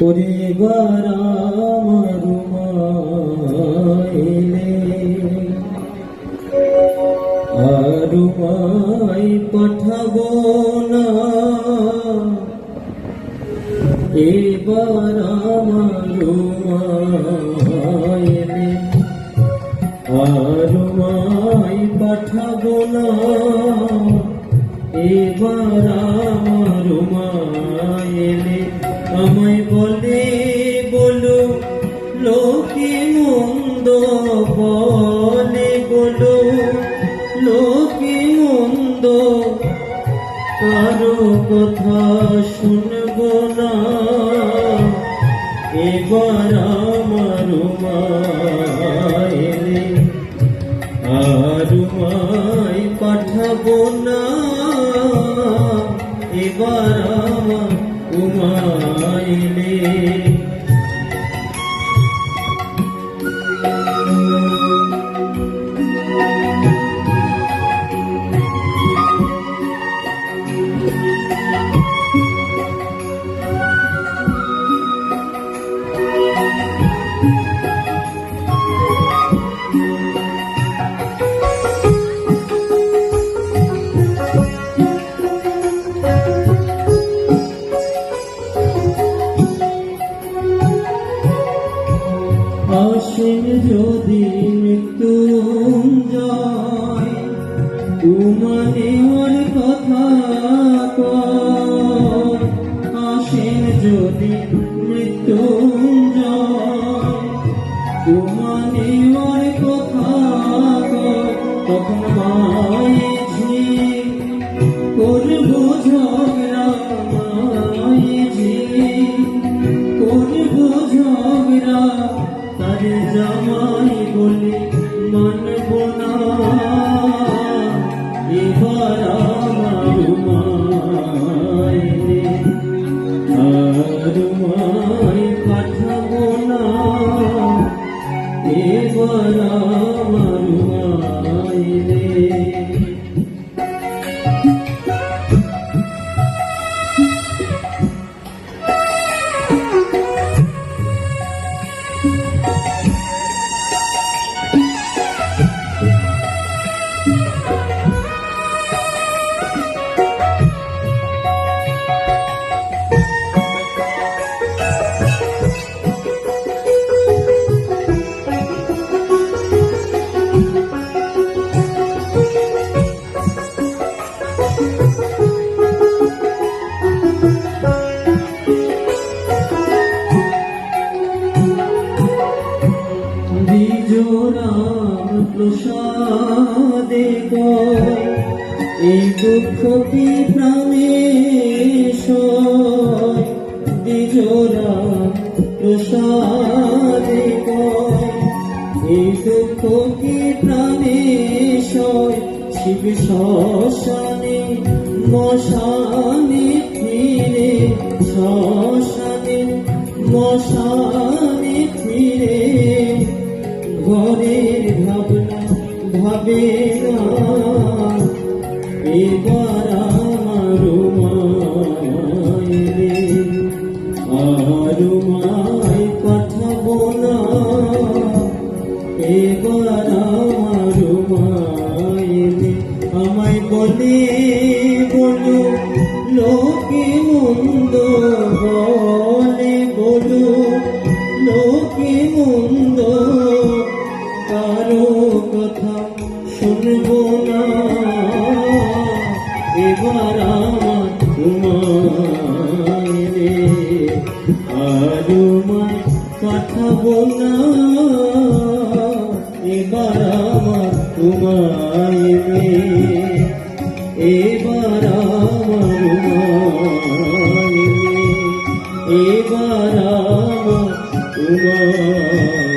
পরিবার আমার মাইলে আর পাঠাবো না। এবার আমার মাইলে আর পাঠাবো না। এবার আমার মায়েলে আমায় বলে, বলো, লোকে মন্দ বলে, বলো, লোকে মন্দ কারও কথা শুনব না। এবার আমার মায়েলে আর মাই পাঠাবো না। এবার আমার উমাইলে আসেন যদি মৃত্যুঞ্জয় উমানে ওর কথা আসেন যদি মৃত্যুঞ্জয় উমানে ওর কথা তখন এবার বিজোরাম প্রসাদে গয় এই দুঃখ কি প্রাণে সয়? বিজোরাম প্রসাদে এই দুঃখ কি প্রাণে শিব শ্মশানে, মশানে ফিরে। শ্মশানে মশানে ঘরের ভাবনা ভাবে এবার আমার মায়েরে আর মায় পাঠাবো না এবার আমার মায়েরে আমায় বলে, বলো, লোকে মন্দ বলে, বলো, লোকে মন্দ শুনব না। এবার আমার আর মায় পাঠাবো না এবার আমার তোমারে এবার আমার এবার আমার তোমার